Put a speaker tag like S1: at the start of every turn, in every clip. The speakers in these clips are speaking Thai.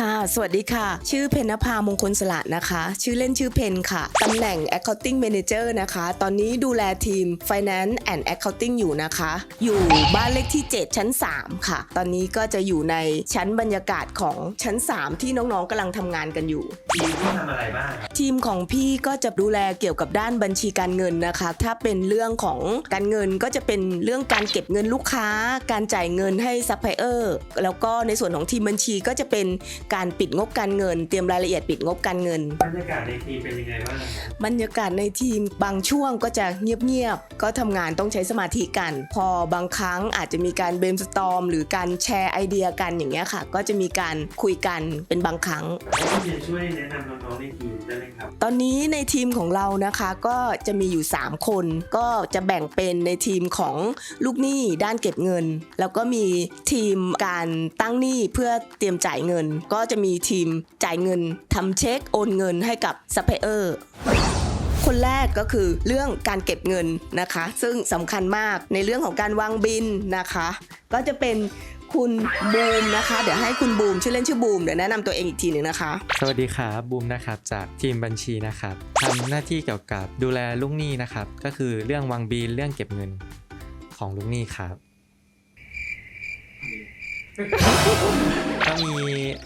S1: ค่ะ สวัสดีค่ะ ชื่อเพญนภามงคลสละนะคะ ชื่อเล่นชื่อเพนค่ะ ตำแหน่ง Accounting Manager นะคะ ตอนนี้ดูแลทีม Finance and Accounting อยู่นะคะ อยู่บ้านเลขที่ 7 ชั้น 3 ค่ะ ตอนนี้ก็จะอยู่ในชั้นบรรยากาศของชั้น 3 ที่น้องๆกำลังทำงานกันอยู่
S2: ทีมที่ทำอะไรบ้างครับ
S1: ทีมของพี่ก็จะดูแลเกี่ยวกับด้านบัญชีการเงินนะคะ ถ้าเป็นเรื่องของการเงินก็จะเป็นเรื่องการเก็บเงินลูกค้า การจ่ายเงินให้ซัพพลายเออร์ แล้วก็ในส่วนของทีมบัญชีก็จะเป็นการปิดงบการเงิน เตรียมรายละเอียดปิดงบการเงิน
S2: บรรยากาศในทีมเป็นยังไงบ้างครับ
S1: บรรยากาศในทีมบางช่วงก็จะเงียบๆก็ทำงานต้องใช้สมาธิกัน พอบางครั้งอาจจะมีการเบรมสตอมหรือการแชร์ไอเดียกันอย่างเงี้ยค่ะ ก็จะมีการคุยกันเป็นบางครั้ง
S2: แล้วพี่เพียรช่วยแนะนำน้องๆในทีมได้ไหมครับ
S1: ตอนนี้ในทีมของเรานะคะก็จะมีอยู่ 3 คน ก็จะแบ่งเป็นในทีมของลูกหนี้ด้านเก็บเงิน แล้วก็มีทีมการตั้งหนี้เพื่อเตรียมจ่ายเงิน ก็็จะมีทีมจ่ายเงินทำเช็คโอนเงินให้กับซัพพลายเออร์คนแรกก็คือเรื่องการเก็บเงินนะคะ ซึ่งสำคัญมากในเรื่องของการวางบินนะคะ ก็จะเป็นคุณบูมนะคะ เดี๋ยวให้คุณบูมชื่อเล่นชื่อบูมเดี๋ยวแนะนำตัวเองอีกทีหนึ่งนะคะ
S3: สวัสดีครับบูมนะครับจากทีมบัญชีนะครับทำหน้าที่เกี่ยวกับดูแลลูกหนี้นะครับ ก็คือเรื่องวางบินเรื่องเก็บเงินของลูกหนี้ครับ ก็มี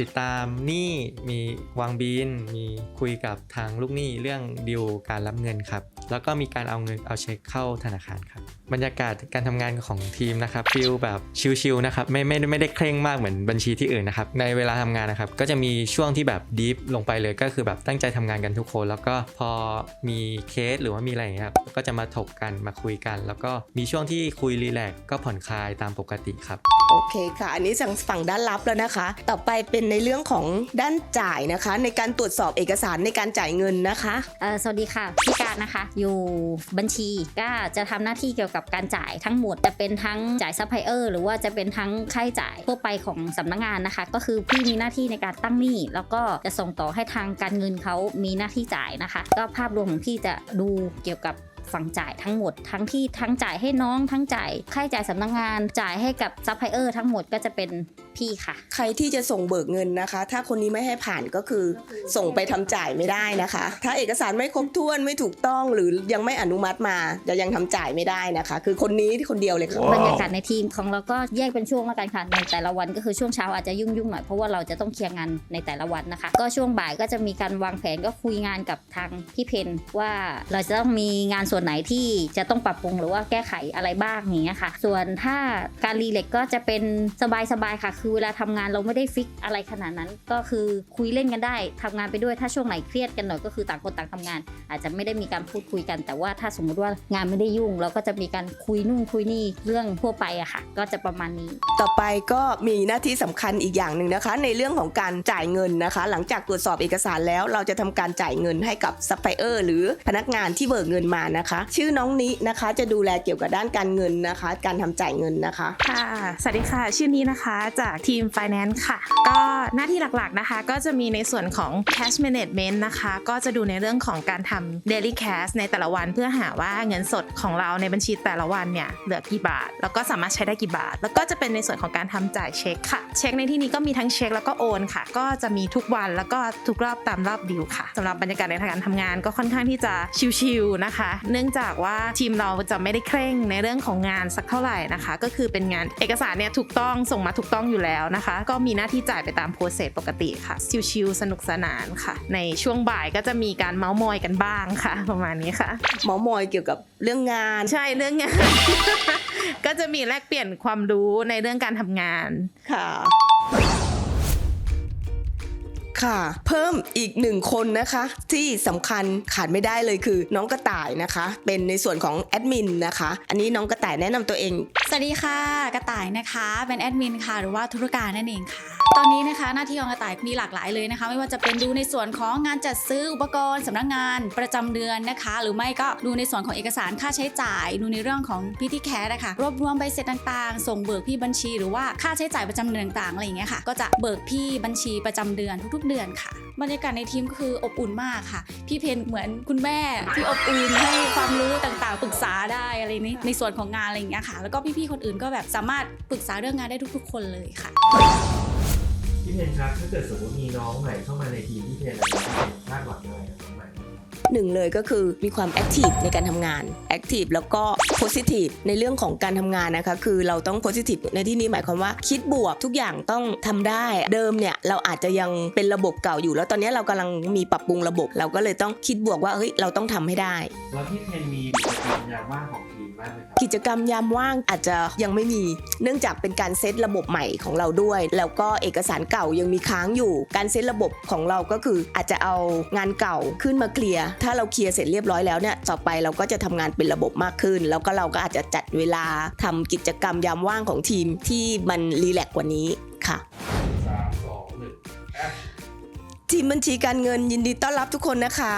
S3: ติดตามหนี้มีวางบิน มีคุยกับทางลูกหนี้เรื่องดิวการรับเงินครับ แล้วก็มีการเอาเงินเอาเช็คเข้าธนาคารครับบรรยากาศการทำงานของทีมนะครับฟิลแบบชิลๆนะครับไม่ไม่ไม่ได้เคร่งมากเหมือนบัญชีที่อื่นนะครับในเวลาทำงานนะครับก็จะมีช่วงที่แบบดีฟลงไปเลยก็คือแบบตั้งใจทำงานกันทุกคน แล้วก็พอมีเคสหรือว่ามีอะไรอย่างเงี้ยครับก็จะมาถกกันมาคุยกัน แล้วก็มีช่วงที่คุยรีแลกซ์ก็ผ่อนคลายตามปกติครับ
S1: โอเคค่ะ อันนี้สั่งฝั่งด้านรับแล้วนะคะ ต่อไปเป็นในเรื่องของด้านจ่ายนะคะ ในการตรวจสอบเอกสารในการจ่ายเงินนะคะ
S4: เออสวัสดีค่ะพี่การนะคะ อยู่บัญชีก็จะทำหน้าที่เกี่ยวกับการจ่ายทั้งหมดจะเป็นทั้งจ่ายซัพพลายเออร์หรือว่าจะเป็นทั้งค่าใช้จ่ายทั่วไปของสำนักงานนะคะ ก็คือพี่มีหน้าที่ในการตั้งหนี้แล้วก็จะส่งต่อให้ทางการเงินเขามีหน้าที่จ่ายนะคะ ก็ภาพรวมของพี่จะดูเกี่ยวกับ ฝั่งจ่ายทั้งหมด ทั้งที่ทั้งจ่ายให้น้องทั้งจ่ายค่าใช้จ่ายสำนักงาน จ่ายให้กับซัพพลายเออร์ทั้งหมดก็จะเป็น พี่ค่ะ
S1: ใครที่จะส่งเบิกเงินนะคะ ถ้าคนนี้ไม่ให้ผ่านก็คือส่งไปทำจ่ายไม่ได้นะคะ ถ้าเอกสารไม่ครบถ้วนไม่ถูกต้องหรือยังไม่อนุมัติมาจะยังทำจ่ายไม่ได้นะคะ คือคนนี้ที่คนเดียวเลยค่ะ
S4: บรรยากาศในทีมของเราก็แยกเป็นช่วงแล้วกันค่ะในแต่ละวันก็คือช่วงเช้าอาจจะยุ่งๆหน่อยเพราะว่าเราจะต้องเคลียร์งานในแต่ละวันนะคะ ก็ช่วงบ่ายก็จะมีการวางแผนก็คุยงานกับทางพี่เพนว่าเราจะต้องมีงานส่วนไหนที่จะต้องปรับปรุงหรือว่าแก้ไขอะไรบ้างอย่างเงี้ยค่ะ ส่วนถ้าการรีเล็กก็จะเป็นสบายๆค่ะคือเวลาทำงานเราไม่ได้ฟิกอะไรขนาดนั้น ก็คือคุยเล่นกันได้ทำงานไปด้วยถ้าช่วงไหนเครียดกันหน่อยก็คือต่างคนต่างทำงาน อาจจะไม่ได้มีการพูดคุยกัน แต่ว่าถ้าสมมุติว่างานไม่ได้ยุ่ง เราก็จะมีการคุยนู่นคุยนี่เรื่องทั่วไปอะค่ะ ก็จะประมาณนี้
S1: ต่อไปก็มีหน้าที่สำคัญอีกอย่างหนึ่งนะคะ ในเรื่องของการจ่ายเงินนะคะ หลังจากตรวจสอบเอกสารแล้ว เราจะทำการจ่ายเงินให้กับซัพพลายเออร์หรือพนักงานที่เบิกเงินมานะคะ ชื่อน้องนินะคะจะดูแลเกี่ยวกับด้านการเงินนะคะ การทำจ่ายเงินนะคะ
S5: ค่ะสวัสดีค่ะ ชื่อนี้นะคะจากทีม Finance ค่ะ ก็หน้าที่หลักๆนะคะ ก็จะมีในส่วนของ cash management นะคะ ก็จะดูในเรื่องของการทำ daily cash ในแต่ละวันเพื่อหาว่าเงินสดของเราในบัญชีแต่ละวันเนี่ยเหลือกี่บาท แล้วก็สามารถใช้ได้กี่บาท แล้วก็จะเป็นในส่วนของการทำจ่ายเช็คค่ะ เช็คในที่นี้ก็มีทั้งเช็คแล้วก็โอนค่ะ ก็จะมีทุกวันแล้วก็ทุกรอบตามรอบดิวค่ะสำหรับบรรยากาศในทางการทำงานก็ค่อนข้างที่จะชิลๆนะคะ เนื่องจากว่าทีมเราจะไม่ได้เคร่งในเรื่องของงานสักเท่าไหร่นะคะ ก็คือเป็นงานเอกสารเนี่ยถูกต้องส่งมาถูกต้องอยู่แล้วนะคะ ก็มีหน้าที่จ่ายไปตามโปรเซสปกติค่ะชิลๆสนุกสนานค่ะ ในช่วงบ่ายก็จะมีการเมาส์มอยกันบ้างค่ะ ประมาณนี้ค่ะ
S1: หมอมอยเกี่ยวกับเรื่องงาน
S5: ใช่เรื่องงาน ก็จะมีแลกเปลี่ยนความรู้ในเรื่องการทำงาน
S1: ค่ะ ค่ะ เพิ่มอีกหนึ่งคนนะคะ ที่สำคัญขาดไม่ได้เลยคือ น้องกระต่ายนะคะ เป็นในส่วนของแอดมินนะคะ อันนี้น้องกระต่ายแนะนำตัวเอง
S6: สวัสดีค่ะกระต่ายนะคะ เป็นแอดมินค่ะ หรือว่าธุรการนั่นเองค่ะ ตอนนี้นะคะหน้าที่ของกระต่ายมีหลากหลายเลยนะคะ ไม่ว่าจะเป็นดูในส่วนของงานจัดซื้ออุปกรณ์สำนักงานประจำเดือนนะคะ หรือไม่ก็ดูในส่วนของเอกสารค่าใช้จ่าย ดูในเรื่องของพิธีแคสนะคะรวบรวมใบเสร็จต่างๆ ส่งเบิกพี่บัญชี หรือว่าค่าใช้จ่ายประจำเดือนต่างๆอะไรอย่างเงี้ยค่ะก็จะเบิกพี่บัญชีประจำเดือนทุกๆเดือนค่ะ บรรยากาศในทีมก็คืออบอุ่นมากค่ะ พี่เพนเหมือนคุณแม่ที่อบอุ่นให้ความรู้ต่างๆ ปรึกษาได้อะไรนี้ในส่วนของงานอะไรอย่างเงี้ยค่ะ แล้วก็พี่ๆคนอื่นก็แบบสามารถปรึกษาเรื่องงานได้ทุก ๆ คนเลยค่ะ
S2: พี่เพนครับถ้าเกิดสมมติมีน้องใหม่เข้ามาในทีมพี่เพนแล้วพี่เพนคาดหวังอะไร ห
S1: นึ่งเลยก็คือมีความแอคทีฟในการทำงานแอคทีฟแล้วก็โพซิทีฟในเรื่องของการทำงานนะคะ คือเราต้องโพซิทีฟในที่นี้หมายความว่าคิดบวกทุกอย่างต้องทำได้เดิมเนี่ยเราอาจจะยังเป็นระบบเก่าอยู่ แล้วตอนนี้เรากำลังมีปรับปรุงระบบ เราก็เลยต้องคิดบวกว่าเฮ้ยเราต้องทำให้ได้
S2: แล้วพี่เพนมีกิจกรรมยามว่ากของที บ้างไหมครับ
S1: กิจกรรมยามว่างอาจจะยังไม่มี เนื่องจากเป็นการเซตระบบใหม่ของเราด้วย แล้วก็เอกสารเก่ายังมีค้างอยู่ การเซตระบบของเราก็คืออาจจะเอางานเก่าขึ้นมาเคลียร์ ถ้าเราเคลียร์เสร็จเรียบร้อยแล้วเนี่ยต่อไปเราก็จะทำงานเป็นระบบมากขึ้น แล้วก็เราก็อาจจะจัดเวลาทำกิจกรรมยามว่างของทีมที่มันรีแลกซ์กว่านี้ค่ะ
S2: สามสองหนึ่ง
S1: ทีมบัญชีการเงินยินดีต้อนรับทุกคนนะคะ